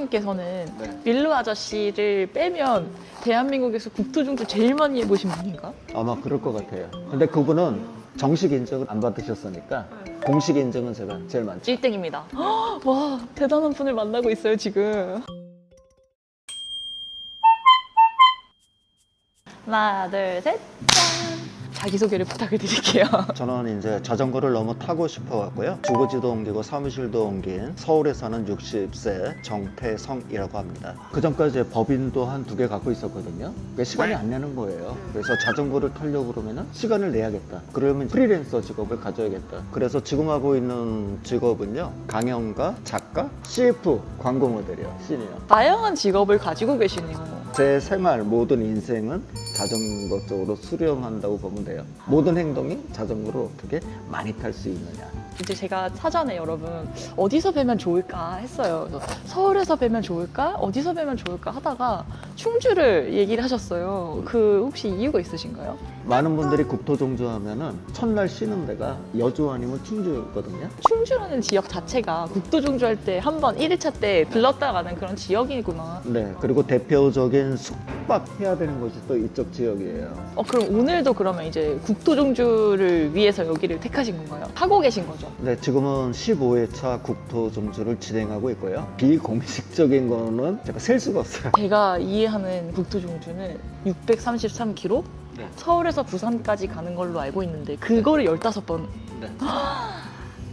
태성님께서는 네. 밀루 아저씨를 빼면 대한민국에서 국토종주 제일 많이 해보신 분인가? 아마 그럴 것 같아요. 근데 그분은 정식 인정을 안 받으셨으니까 공식 인정은 제가 제일 많죠. 1등입니다. 와 대단한 분을 만나고 있어요 지금. 하나 둘 셋. 짠. 자기소개를 부탁을 드릴게요. 저는 이제 자전거를 너무 타고 싶어갖고요. 주거지도 옮기고 사무실도 옮긴 서울에 사는 60세 정태성이라고 합니다. 그 전까지 법인도 한 두 개 갖고 있었거든요. 시간이 안 내는 거예요. 그래서 자전거를 타려고 그러면 시간을 내야겠다. 그러면 프리랜서 직업을 가져야겠다. 그래서 지금 하고 있는 직업은요. 강연가, 작가, CF 광고 모델이요. 시니어. 다양한 직업을 가지고 계시네요. 제 생활 모든 인생은 자전거 쪽으로 수령한다고 보면 돼요. 모든 행동이 자전거를 어떻게 많이 탈 수 있느냐. 이제 제가 사전에 여러분 어디서 뵈면 좋을까 했어요. 그래서 서울에서 뵈면 좋을까? 어디서 뵈면 좋을까 하다가 충주를 얘기를 하셨어요. 그 혹시 이유가 있으신가요? 많은 분들이 국토종주 하면은 첫날 쉬는 데가 여주 아니면 충주거든요. 충주라는 지역 자체가 국도종주 할 때 한 번 1일차 때 들렀다 가는 그런 지역이구나. 네. 그리고 대표적인 숙 박해야 되는 곳이 또 이쪽 지역이에요. 어, 그럼 오늘도 그러면 이제 국토 종주를 위해서 여기를 택하신 건가요? 하고 계신 거죠? 네, 지금은 15회차 국토 종주를 진행하고 있고요. 비공식적인 거는 제가 셀 수가 없어요. 제가 이해하는 국토 종주는 633km? 네. 서울에서 부산까지 가는 걸로 알고 있는데 그거를 15번 네.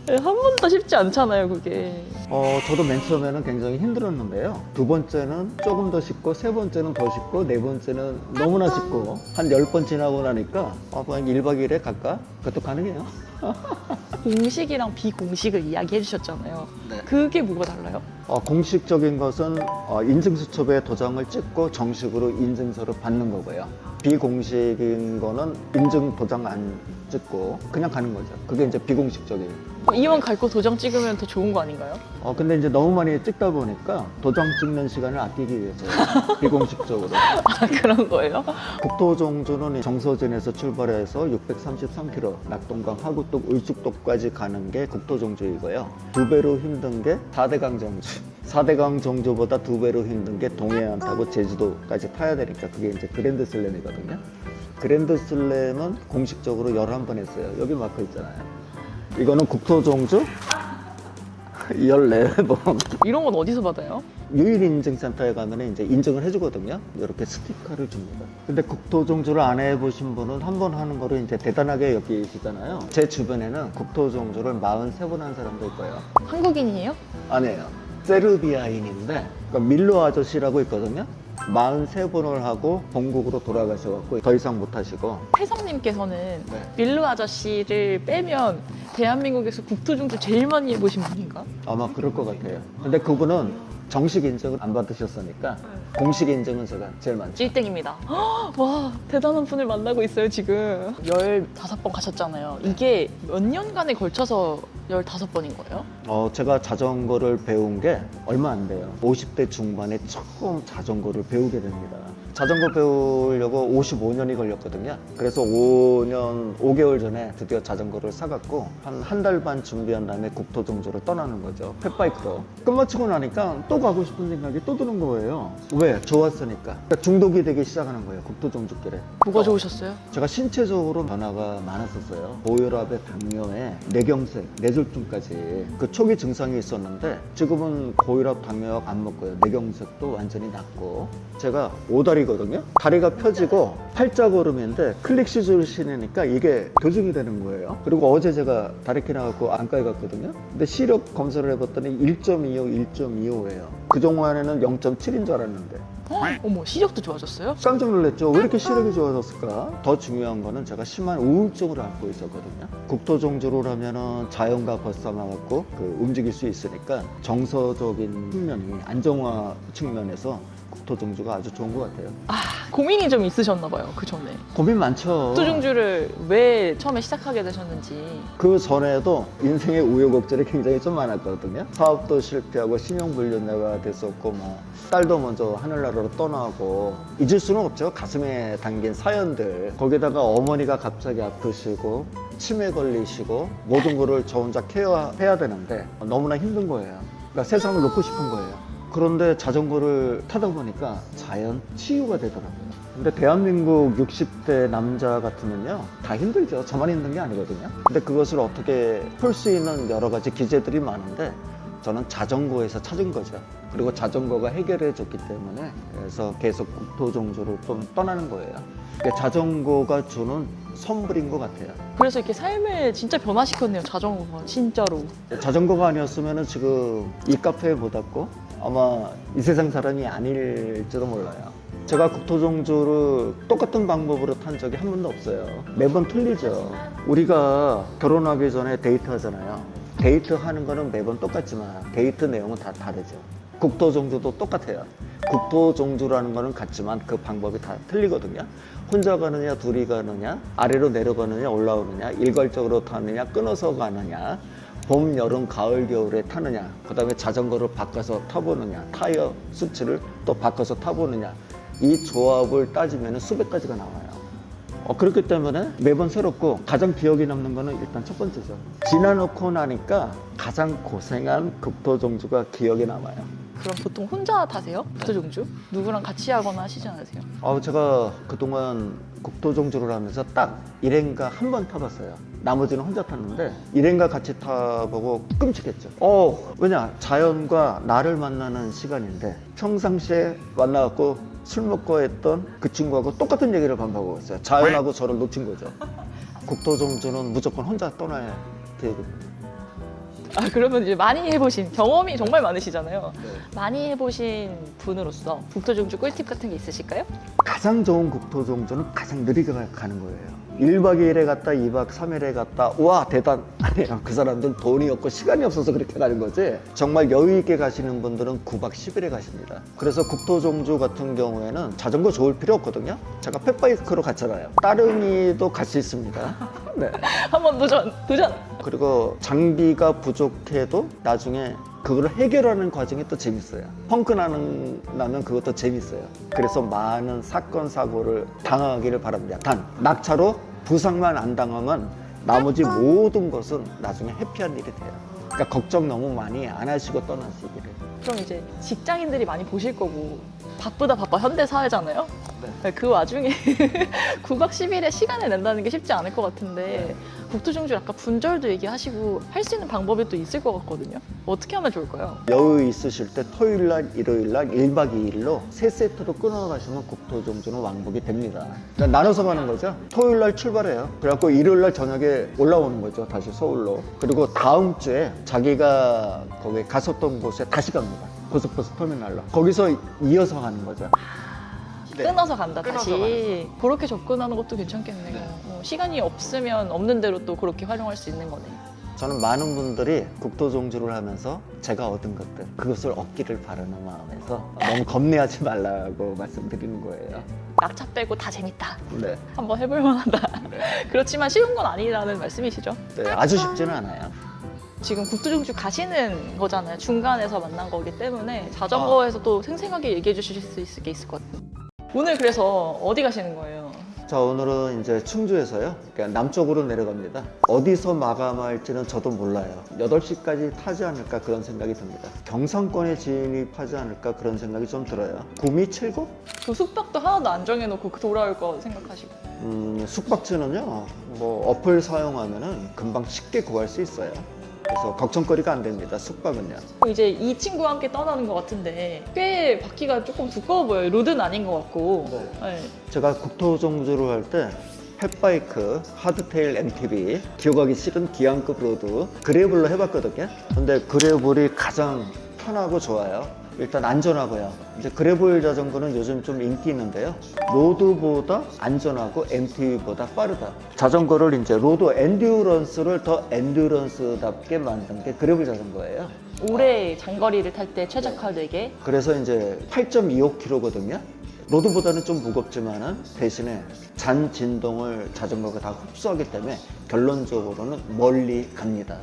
한 번도 쉽지 않잖아요 그게 어, 저도 맨 처음에는 굉장히 힘들었는데요. 두 번째는 조금 더 쉽고, 세 번째는 더 쉽고, 네 번째는 너무나 쉽고, 한 열 번 지나고 나니까, 어, 그냥 1박 2일에 갈까? 그것도 가능해요. 공식이랑 비공식을 이야기해 주셨잖아요 네. 그게 뭐가 달라요? 어, 공식적인 것은 어, 인증수첩에 도장을 찍고 정식으로 인증서를 받는 거고요. 비공식인 거는 인증 도장 안 찍고 그냥 가는 거죠. 그게 이제 비공식적인. 어, 이왕 갈 거 도장 찍으면 더 좋은 거 아닌가요? 어, 근데 이제 너무 많이 찍다 보니까 도장 찍는 시간을 아끼기 위해서 비공식적으로. 아 그런 거예요? 국토종주는 정서진에서 출발해서 633km 낙동강 하구뚝 울숙도까지 가는 게 국토종주이고요. 두 배로 힘든 게 4대강 정주. 4대강 정주보다 두 배로 힘든 게 동해안 타고 제주도까지 타야 되니까 그게 이제 그랜드 슬램이거든요. 그랜드 슬램은 공식적으로 11번 했어요. 여기 마크 있잖아요. 이거는 국토종주 14번. 이런 건 어디서 받아요? 유일인증센터에 가면 이제 인증을 해주거든요. 이렇게 스티커를 줍니다. 근데 국토종주를 안 해보신 분은 한 번 하는 거를 이제 대단하게 여기시잖아요. 제 주변에는 국토종주를 43번 한 사람도 있고요. 한국인이에요? 아니에요. 세르비아인인데, 그러니까 밀로 아저씨라고 있거든요. 43번을 하고 본국으로 돌아가셔갖고 더 이상 못 하시고. 태성님께서는 네. 밀루 아저씨를 빼면 대한민국에서 국토종주 제일 많이 해보신 분인가? 아마 그럴 것 같아요. 근데 그분은 정식 인정을 안 받으셨으니까 공식 인정은 제가 제일 많죠. 1등입니다. 와, 대단한 분을 만나고 있어요, 지금. 15번 가셨잖아요. 이게 몇 년간에 걸쳐서 15번인 거예요? 어, 제가 자전거를 배운 게 얼마 안 돼요. 50대 중반에 처음 자전거를 배우게 됩니다. 자전거 배우려고 55년이 걸렸거든요. 그래서 5년, 5개월 전에 드디어 자전거를 사갖고 한 한 달 반 준비한 다음에 국토종주를 떠나는 거죠. 펫바이크로. 끝마치고 나니까 또 가고 싶은 생각이 또 드는 거예요. 왜? 좋았으니까. 그러니까 중독이 되기 시작하는 거예요. 국토종주길에. 뭐가 좋으셨어요? 제가 신체적으로 변화가 많았었어요. 고혈압에 당뇨에 뇌경색, 뇌졸중까지 그 초기 증상이 있었는데 지금은 고혈압, 당뇨약 안 먹고요. 뇌경색도 완전히 낫고 제가 오다리 거든요. 다리가 펴지고 팔자걸음인데 클릭 시술 신으니까 이게 교정이 되는 거예요. 그리고 어제 제가 다리키 나갖고 안과에 갔거든요. 근데 시력 검사를 해봤더니 1.25, 1.25예요. 그동안에는 0.7인 줄 알았는데 헉, 어머, 시력도 좋아졌어요? 깜짝 놀랐죠. 왜 이렇게 시력이 좋아졌을까? 더 중요한 거는 제가 심한 우울증을 앓고 있었거든요. 국토종주를 하면은 자연과 벗어나갖고 그 움직일 수 있으니까 정서적인 측면이 안정화 측면에서 국토종주가 아주 좋은 것 같아요. 아, 고민이 좀 있으셨나 봐요, 그 전에. 고민 많죠. 국토종주를 왜 처음에 시작하게 되셨는지. 그 전에도 인생의 우여곡절이 굉장히 좀 많았거든요. 사업도 실패하고 신용불륜자가 됐었고, 뭐 딸도 먼저 하늘나라로 떠나고 잊을 수는 없죠. 가슴에 담긴 사연들. 거기다가 어머니가 갑자기 아프시고 치매 걸리시고 모든 거를 저 혼자 케어해야 되는데 너무나 힘든 거예요. 그러니까 세상을 놓고 싶은 거예요. 그런데 자전거를 타다 보니까 자연 치유가 되더라고요. 근데 대한민국 60대 남자 같으면요. 다 힘들죠. 저만 힘든 게 아니거든요. 근데 그것을 어떻게 풀 수 있는 여러 가지 기제들이 많은데 저는 자전거에서 찾은 거죠. 그리고 자전거가 해결해 줬기 때문에 그래서 계속 국토종주로 좀 떠나는 거예요. 그게 자전거가 주는 선물인 것 같아요. 그래서 이렇게 삶을 진짜 변화시켰네요, 자전거가. 진짜로. 자전거가 아니었으면 지금 이 카페에 못 왔고 아마 이 세상 사람이 아닐지도 몰라요. 제가 국토종주를 똑같은 방법으로 탄 적이 한 번도 없어요. 매번 틀리죠. 우리가 결혼하기 전에 데이트 하잖아요. 데이트 하는 거는 매번 똑같지만 데이트 내용은 다 다르죠. 국토종주도 똑같아요. 국토종주라는 거는 같지만 그 방법이 다 틀리거든요. 혼자 가느냐, 둘이 가느냐, 아래로 내려가느냐, 올라오느냐, 일괄적으로 타느냐, 끊어서 가느냐, 봄, 여름, 가을, 겨울에 타느냐, 그 다음에 자전거를 바꿔서 타보느냐, 타이어 수치를 또 바꿔서 타보느냐, 이 조합을 따지면 수백 가지가 나와요. 어, 그렇기 때문에 매번 새롭고 가장 기억에 남는 거는 일단 첫 번째죠. 지나놓고 나니까 가장 고생한 국토종주가 기억에 남아요. 그럼 보통 혼자 타세요? 국토종주? 누구랑 같이 하거나 하시지 않으세요? 아, 제가 그동안 국토종주를 하면서 딱 일행가 한번 타봤어요. 나머지는 혼자 탔는데 일행가 같이 타보고 끔찍했죠. 어, 왜냐 자연과 나를 만나는 시간인데 평상시에 만나갖고 술 먹고 했던 그 친구하고 똑같은 얘기를 반복하고 있어요. 자연하고 저를 놓친 거죠. 국토종주는 무조건 혼자 떠나야 계획입니다. 아, 그러면 이제 많이 해보신, 경험이 정말 많으시잖아요. 많이 해보신 분으로서 국토종주 꿀팁 같은 게 있으실까요? 가장 좋은 국토종주는 가장 느리게 가- 가는 거예요. 1박 2일에 갔다 2박 3일에 갔다 와 대단 아니에요. 그 사람들은 돈이 없고 시간이 없어서 그렇게 가는 거지. 정말 여유 있게 가시는 분들은 9박 10일에 가십니다. 그래서 국토종주 같은 경우에는 자전거 좋을 필요 없거든요. 제가 펫바이크로 갔잖아요. 따릉이도 갈 수 있습니다. 네. 한번 도전, 도전! 그리고 장비가 부족해도 나중에 그거를 해결하는 과정이 또 재밌어요. 펑크 나는, 나면 그것도 재밌어요. 그래서 많은 사건, 사고를 당하기를 바랍니다. 단, 낙차로 부상만 안 당하면 나머지 모든 것은 나중에 해피한 일이 돼요. 그러니까 걱정 너무 많이 안 하시고 떠나시기를. 그럼 이제 직장인들이 많이 보실 거고 바쁘다 바빠 현대 사회잖아요. 그 와중에 9박 10일에 시간을 낸다는 게 쉽지 않을 것 같은데 국토종주 아까 분절도 얘기하시고 할 수 있는 방법이 또 있을 것 같거든요. 어떻게 하면 좋을까요? 여유 있으실 때 토요일 날, 일요일 날 1박 2일로 세 세트로 끊어가시면 국토종주는 왕복이 됩니다. 그러니까 나눠서 가는 거죠. 토요일 날 출발해요. 그래갖고 일요일 날 저녁에 올라오는 거죠. 다시 서울로. 그리고 다음 주에 자기가 거기 갔었던 곳에 다시 갑니다. 고속버스 터미널로. 거기서 이어서 가는 거죠. 네. 끊어서 간다 끊어서 다시 그렇게 접근하는 것도 괜찮겠네요. 어, 시간이 없으면 없는 대로 또 그렇게 활용할 수 있는 거네요. 저는 많은 분들이 국토 종주를 하면서 제가 얻은 것들, 그것을 얻기를 바라는 마음에서 너무 겁내하지 말라고 말씀드리는 거예요. 낙차 빼고 다 재밌다. 네. 한번 해볼 만하다. 그렇지만 쉬운 건 아니라는 말씀이시죠? 네, 아주 쉽지는 않아요. 지금 국토종주 가시는 거잖아요. 중간에서 만난 거기 때문에 자전거에서 또 생생하게 얘기해 주실 수 있을 게 있을 것 같아요. 오늘 그래서 어디 가시는 거예요? 자 오늘은 이제 충주에서요. 그러니까 남쪽으로 내려갑니다. 어디서 마감할지는 저도 몰라요. 8시까지 타지 않을까 그런 생각이 듭니다. 경상권에 진입하지 않을까 그런 생각이 좀 들어요. 구미 7구? 그 숙박도 하나도 안 정해놓고 돌아올 거 생각하시고. 음, 숙박지는요 뭐 어플 사용하면은 금방 쉽게 구할 수 있어요 그래서 걱정거리가 안 됩니다 숙박은요 이제 이 친구와 함께 떠나는 것 같은데 꽤 바퀴가 조금 두꺼워 보여요. 로드는 아닌 것 같고 네. 제가 국토종주를 할 때 펫바이크, 하드테일 MTB, 기억하기 싫은 기안급 로드, 그래블로 해봤거든요. 근데 그래블이 가장 편하고 좋아요. 일단 안전하고요. 이제 그래블 자전거는 요즘 좀 인기 있는데요. 로드보다 안전하고 MTB보다 빠르다. 자전거를 이제 로드 엔듀런스를 더 엔듀런스답게 만든 게 그래블 자전거예요. 오래 장거리를 탈 때 최적화되게 그래서 이제 8.25kg거든요. 로드보다는 좀 무겁지만은 대신에 잔 진동을 자전거가 다 흡수하기 때문에 결론적으로는 멀리 갑니다.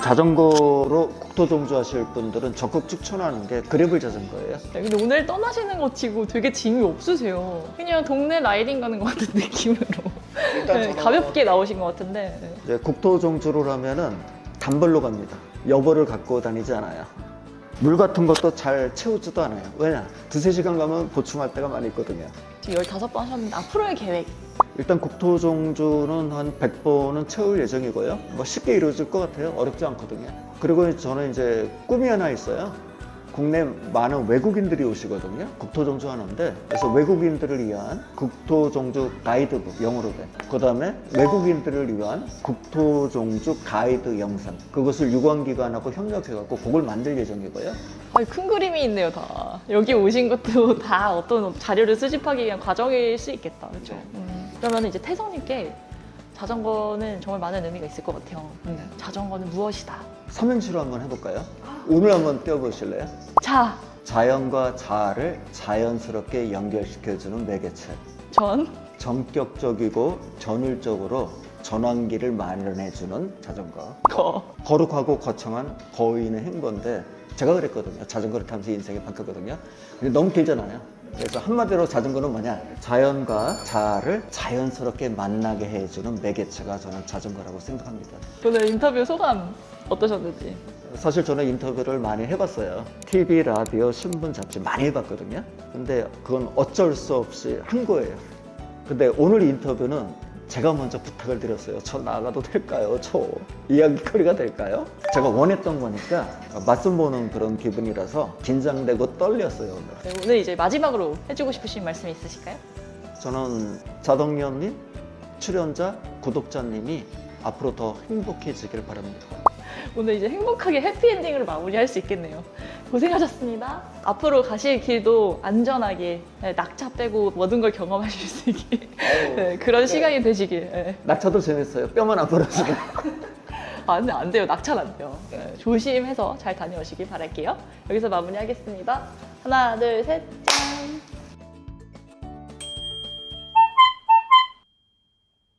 자전거로 국토 종주 하실 분들은 적극 추천하는 게 그래블 자전거예요. 근데 오늘 떠나시는 거 치고 되게 짐이 없으세요. 그냥 동네 라이딩 가는 것 같은 느낌으로 네, 가볍게 나오신 것 같은데 네. 이제 국토 종주를 하면은 단벌로 갑니다. 여보를 갖고 다니지 않아요. 물 같은 것도 잘 채우지도 않아요. 왜냐? 두세 시간 가면 보충할 때가 많이 있거든요. 지금 15번 하셨는데 앞으로의 계획 일단 국토종주는 한 100번은 채울 예정이고요. 뭐 쉽게 이루어질 것 같아요. 어렵지 않거든요. 그리고 저는 이제 꿈이 하나 있어요. 국내 많은 외국인들이 오시거든요. 국토종주 하는데 그래서 외국인들을 위한 국토종주 가이드북 영어로 된. 그다음에 외국인들을 위한 국토종주 가이드 영상. 그것을 유관기관하고 협력해갖고 그걸 만들 예정이고요. 아니, 큰 그림이 있네요 다 여기 오신 것도 다 어떤 자료를 수집하기 위한 과정일 수 있겠다 그렇죠? 음, 그러면 이제 태성님께 자전거는 정말 많은 의미가 있을 것 같아요 음, 자전거는 무엇이다 삼행시로 한번 해볼까요? 오늘 한번 띄워보실래요? 자, 자연과 자아를 자연스럽게 연결시켜주는 매개체. 전 전격적이고 전율적으로 전환기를 마련해주는 자전거. 거. 거룩하고 거창한 거인의 행보인데 제가 그랬거든요. 자전거를 타면서 인생이 바뀌었거든요. 근데 너무 길잖아요. 그래서 한마디로 자전거는 뭐냐? 자연과 자아를 자연스럽게 만나게 해주는 매개체가 저는 자전거라고 생각합니다. 오늘 인터뷰 소감 어떠셨는지 사실 저는 인터뷰를 많이 해봤어요. TV, 라디오, 신문, 잡지 많이 해봤거든요. 근데 그건 어쩔 수 없이 한 거예요. 근데 오늘 인터뷰는 제가 먼저 부탁을 드렸어요. 저 나가도 될까요? 저 이야기거리가 될까요? 제가 원했던 거니까 맞선 보는 그런 기분이라서 긴장되고 떨렸어요. 오늘. 네, 오늘 이제 마지막으로 해주고 싶으신 말씀이 있으실까요? 저는 자덕연님, 출연자, 구독자님이 앞으로 더 행복해지길 바랍니다. 오늘 이제 행복하게 해피엔딩으로 마무리할 수 있겠네요. 고생하셨습니다. 앞으로 가실 길도 안전하게 네, 낙차 빼고 모든 걸 경험하실 수 있게 네, 그런 시간이 되시길. 네. 낙차도 재밌어요. 뼈만 안 부러지고. 아, 근데 안 돼요. 낙차는 안 돼요. 네, 조심해서 잘 다녀오시길 바랄게요. 여기서 마무리하겠습니다. 하나, 둘, 셋, 짠!